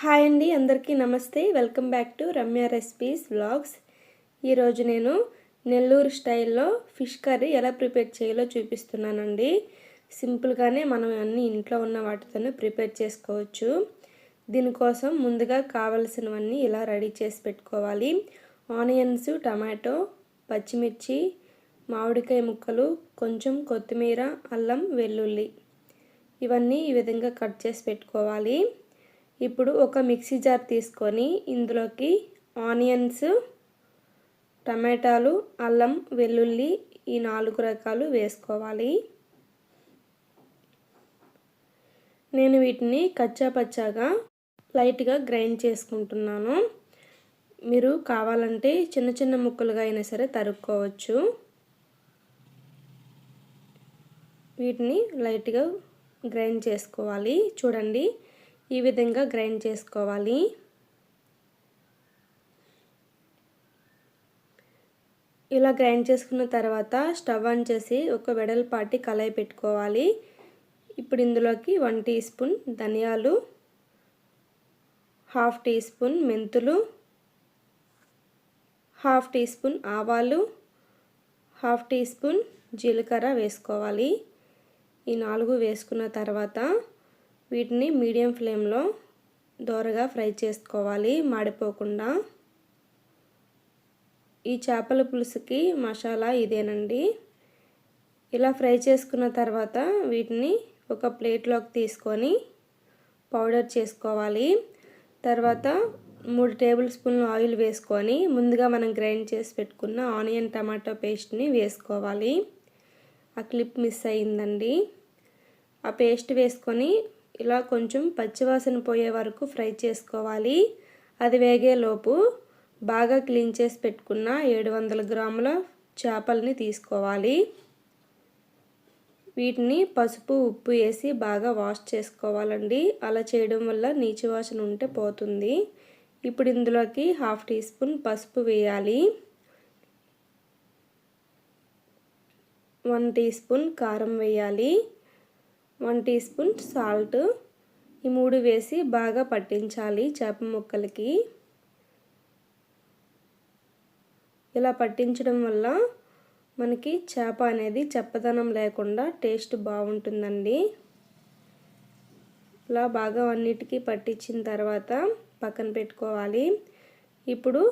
Hi అండి అందరికీ నమస్తే. Welcome back to Ramya recipes vlogs. ఈరోజు నేను నెల్లూరు స్టైల్లో ఫిష్ కర్రీ ఎలా ప్రిపేర్ చేయాలో చూపిస్తున్నానండి. సింపుల్గానే మనం అన్ని ఇంట్లో ఉన్న వాటితోనే ప్రిపేర్ చేసుకోవచ్చు. దీనికోసం ముందుగా కావలసినవన్నీ ఇలా రెడీ చేసి పెట్టుకోవాలి. ఆనియన్స్ టమాటో పచ్చిమిర్చి మామిడికాయ ముక్కలు కొంచెం కొత్తిమీర అల్లం వెల్లుల్లి. ఇవన్నీ ఈ విధంగా కట్ చేసి పెట్టుకోవాలి. ఇప్పుడు ఒక మిక్సీ జార్ తీసుకొని ఇందులోకి ఆనియన్స్ టమాటాలు అల్లం వెల్లుల్లి ఈ నాలుగు రకాలు వేసుకోవాలి. నేను వీటిని కచ్చా పచ్చాగా లైట్గా గ్రైండ్ చేసుకుంటున్నాను. మీరు కావాలంటే చిన్న చిన్న ముక్కలుగా అయినా సరే తరుక్కోవచ్చు. వీటిని లైట్గా గ్రైండ్ చేసుకోవాలి. చూడండి ఈ విధంగా గ్రైండ్ చేసుకోవాలి. ఇలా గ్రైండ్ చేసుకున్న తర్వాత స్టవ్ ఆన్ చేసి ఒక వెడల్పాటి కళాయి పెట్టుకోవాలి. ఇప్పుడు ఇందులోకి వన్ టీ స్పూన్ ధనియాలు హాఫ్ టీ స్పూన్ మెంతులు హాఫ్ టీ స్పూన్ ఆవాలు హాఫ్ టీ స్పూన్ జీలకర్ర వేసుకోవాలి. ఈ నాలుగు వేసుకున్న తర్వాత వీటిని మీడియం ఫ్లేమ్లో దోరగా ఫ్రై చేసుకోవాలి మాడిపోకుండా. ఈ చేపల పులుసుకి మసాలా ఇదేనండి. ఇలా ఫ్రై చేసుకున్న తర్వాత వీటిని ఒక ప్లేట్లోకి తీసుకొని పౌడర్ చేసుకోవాలి. తర్వాత మూడు టేబుల్ స్పూన్లు ఆయిల్ వేసుకొని ముందుగా మనం గ్రైండ్ చేసి పెట్టుకున్న ఆనియన్ టమాటో పేస్ట్ని వేసుకోవాలి. ఆ క్లిప్ మిస్ అయిందండి. ఆ పేస్ట్ వేసుకొని ఇలా కొంచెం పచ్చివాసన పోయే వరకు ఫ్రై చేసుకోవాలి. అది వేగేలోపు బాగా క్లీన్ చేసి పెట్టుకున్న ఏడు వందల గ్రాముల చేపల్ని తీసుకోవాలి. వీటిని పసుపు ఉప్పు వేసి బాగా వాష్ చేసుకోవాలండి. అలా చేయడం వల్ల నీచు వాసన ఉంటే పోతుంది. ఇప్పుడు ఇందులోకి హాఫ్ టీ స్పూన్ పసుపు వేయాలి. వన్ టీ స్పూన్ కారం వేయాలి. One teaspoon salt. ఈ మూడు వేసి బాగా పట్టించాలి చేప ముక్కలకి. ఇలా పట్టించడం వల్ల మనకి చేప అనేది చెప్పదనం లేకుండా టేస్ట్ బాగుంటుందండి. ఇలా బాగా అన్నిటికీ పట్టించిన తర్వాత పక్కన పెట్టుకోవాలి. ఇప్పుడు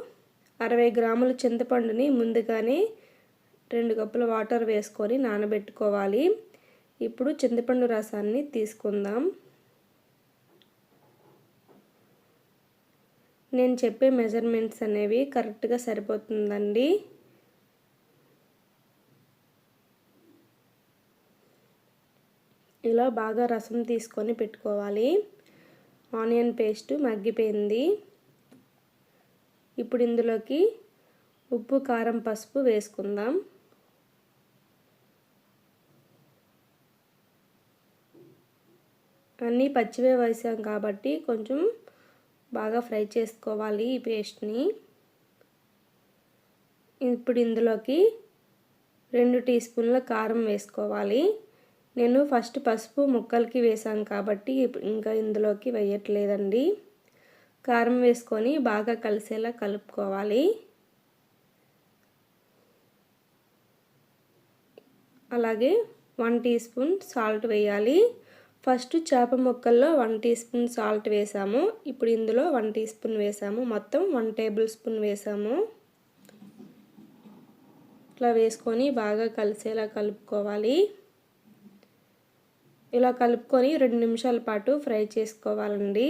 అరవై గ్రాముల చింతపండుని ముందుగానే రెండు కప్పుల వాటర్ వేసుకొని నానబెట్టుకోవాలి. ఇప్పుడు చింతపండు రసాన్ని తీసుకుందాం. నేను చెప్పే మెజర్మెంట్స్ అనేవి కరెక్ట్గా సరిపోతుందండి. ఇలా బాగా రసం తీసుకొని పెట్టుకోవాలి. ఆనియన్ పేస్ట్ మగ్గిపోయింది. ఇప్పుడు ఇందులోకి ఉప్పు కారం పసుపు వేసుకుందాం. అన్నీ పచ్చివే వేసాం కాబట్టి కొంచెం బాగా ఫ్రై చేసుకోవాలి ఈ పేస్ట్ని. ఇప్పుడు ఇందులోకి రెండు టీ స్పూన్ల కారం వేసుకోవాలి. నేను ఫస్ట్ పసుపు ముక్కలకి వేసాను కాబట్టి ఇంకా ఇందులోకి వేయట్లేదండి. కారం వేసుకొని బాగా కలిసేలా కలుపుకోవాలి. అలాగే వన్ టీ స్పూన్ సాల్ట్ వేయాలి. ఫస్ట్ చేప ముక్కల్లో వన్ టీ స్పూన్ సాల్ట్ వేసాము. ఇప్పుడు ఇందులో వన్ టీ స్పూన్ వేసాము. మొత్తం వన్ టేబుల్ స్పూన్ వేసాము. ఇట్లా వేసుకొని బాగా కలిసేలా కలుపుకోవాలి. ఇలా కలుపుకొని రెండు నిమిషాల పాటు ఫ్రై చేసుకోవాలండి.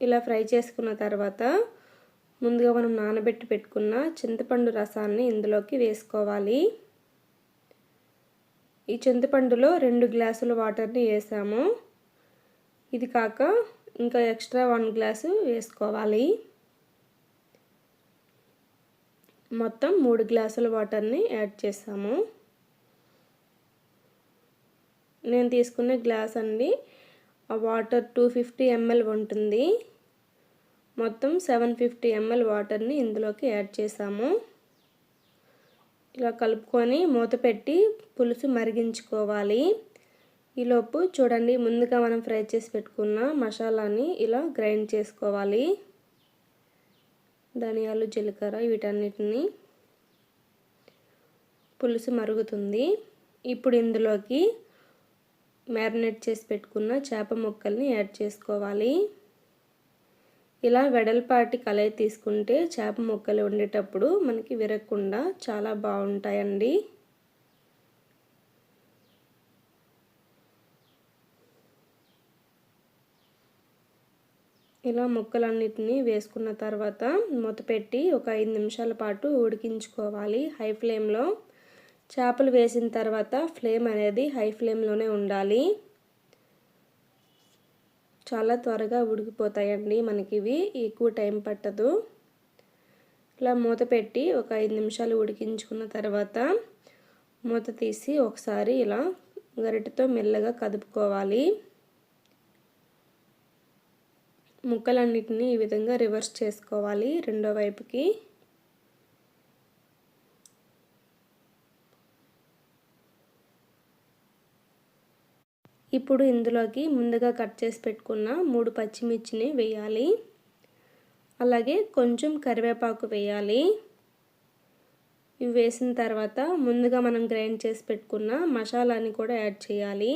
ఇలా ఫ్రై చేసుకున్న తర్వాత ముందుగా మనం నానబెట్టి పెట్టుకున్న చింతపండు రసాన్ని ఇందులోకి వేసుకోవాలి. ఈ చింతపండులో రెండు గ్లాసుల వాటర్ని వేసాము. ఇది కాక ఇంకా ఎక్స్ట్రా వన్ గ్లాసు వేసుకోవాలి. మొత్తం మూడు గ్లాసుల వాటర్ని యాడ్ చేసాము. నేను తీసుకున్న గ్లాస్ అండి ఆ వాటర్ టూ ఫిఫ్టీ ఎంఎల్ ఉంటుంది. మొత్తం సెవెన్ ఫిఫ్టీ ఎంఎల్ వాటర్ని ఇందులోకి యాడ్ చేసాము. ఇలా కలుపుకొని మూత పెట్టి పులుసు మరిగించుకోవాలి. ఈలోపు చూడండి ముందుగా మనం ఫ్రై చేసి పెట్టుకున్న మసాలాని ఇలా గ్రైండ్ చేసుకోవాలి. ధనియాలు జీలకర్ర వీటన్నిటిని పులుసు మరుగుతుంది. ఇప్పుడు ఇందులోకి మ్యారినేట్ చేసి పెట్టుకున్న చేప ముక్కల్ని యాడ్ చేసుకోవాలి. ఇలా వెడల్పాటి కలయి తీసుకుంటే చేప ముక్కలు వండేటప్పుడు మనకి విరగకుండా చాలా బాగుంటాయండి. ఇలా ముక్కలన్నిటినీ వేసుకున్న తర్వాత మూత పెట్టి ఒక ఐదు నిమిషాల పాటు ఉడికించుకోవాలి. హై ఫ్లేమ్లో చేపలు వేసిన తర్వాత ఫ్లేమ్ అనేది హై ఫ్లేమ్లోనే ఉండాలి. చాలా త్వరగా ఉడికిపోతాయండి మనకి ఇవి ఎక్కువ టైం పట్టదు. ఇలా మూత పెట్టి ఒక ఐదు నిమిషాలు ఉడికించుకున్న తర్వాత మూత తీసి ఒకసారి ఇలా గరిటతో మెల్లగా కదుపుకోవాలి. ముక్కలన్నిటిని ఈ విధంగా రివర్స్ చేసుకోవాలి రెండో వైపుకి. ఇప్పుడు ఇందులోకి ముందుగా కట్ చేసి పెట్టుకున్న మూడు పచ్చిమిర్చిని వేయాలి. అలాగే కొంచెం కరివేపాకు వేయాలి. ఇవి వేసిన తర్వాత ముందుగా మనం గ్రైండ్ చేసి పెట్టుకున్న మసాలాని కూడా యాడ్ చేయాలి.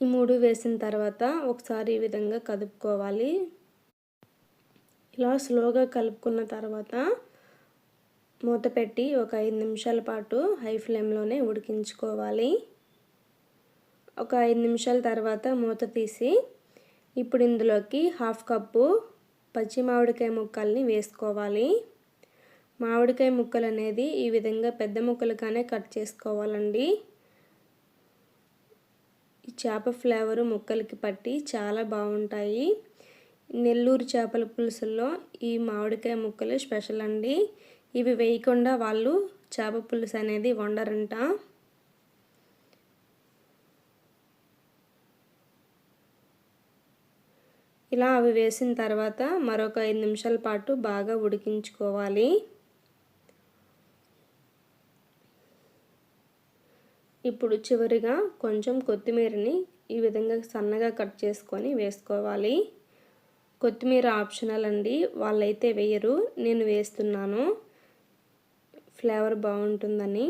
ఈ మూడు వేసిన తర్వాత ఒకసారి ఈ విధంగా కదుపుకోవాలి. ఇలా స్లోగా కలుపుకున్న తర్వాత మూత పెట్టి ఒక ఐదు నిమిషాల పాటు హై ఫ్లేమ్లోనే ఉడికించుకోవాలి. ఒక ఐదు నిమిషాల తర్వాత మూత తీసి ఇప్పుడు ఇందులోకి హాఫ్ కప్పు పచ్చి మామిడికాయ ముక్కల్ని వేసుకోవాలి. మామిడికాయ ముక్కలు అనేది ఈ విధంగా పెద్ద ముక్కలుగానే కట్ చేసుకోవాలండి. ఈ చేప ఫ్లేవరు ముక్కలకి పట్టి చాలా బాగుంటాయి. నెల్లూరు చేపల పులుసుల్లో ఈ మామిడికాయ ముక్కలు స్పెషల్ అండి. ఇవి వేయకుండా వాళ్ళు చేప పులుసు అనేది వండరంట. ఇలా అవి వేసిన తర్వాత మరొక ఐదు నిమిషాల పాటు బాగా ఉడికించుకోవాలి. ఇప్పుడు చివరిగా కొంచెం కొత్తిమీరని ఈ విధంగా సన్నగా కట్ చేసుకొని వేసుకోవాలి. కొత్తిమీర ఆప్షనల్ అండి వాళ్ళైతే వేయరు నేను వేస్తున్నాను. ఫ్లేవర్ బాగుంటుందని.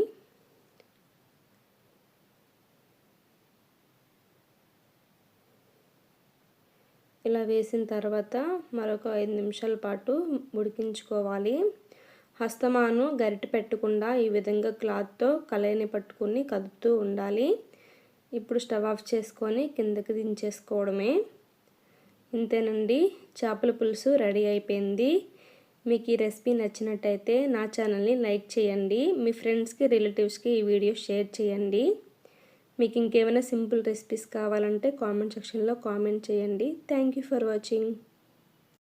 ఇలా వేసిన తర్వాత మరొక ఐదు నిమిషాల పాటు ఉడికించుకోవాలి. హస్తమాను గరిట పెట్టకుండా ఈ విధంగా క్లాత్తో కలయిని పట్టుకుని కదుపుతూ ఉండాలి. ఇప్పుడు స్టవ్ ఆఫ్ చేసుకొని కిందకి దించేసుకోవడమే. ఇంతేనండి చేపల పులుసు రెడీ అయిపోయింది. మీకు ఈ రెసిపీ నచ్చినట్టయితే నా ఛానల్ని లైక్ చేయండి మీ ఫ్రెండ్స్కి రిలేటివ్స్కి ఈ వీడియో షేర్ చేయండి. మీకు ఇంకేమైనా సింపుల్ రెసిపీస్ కావాలంటే కామెంట్ సెక్షన్లో కామెంట్ చేయండి. Thank for watching.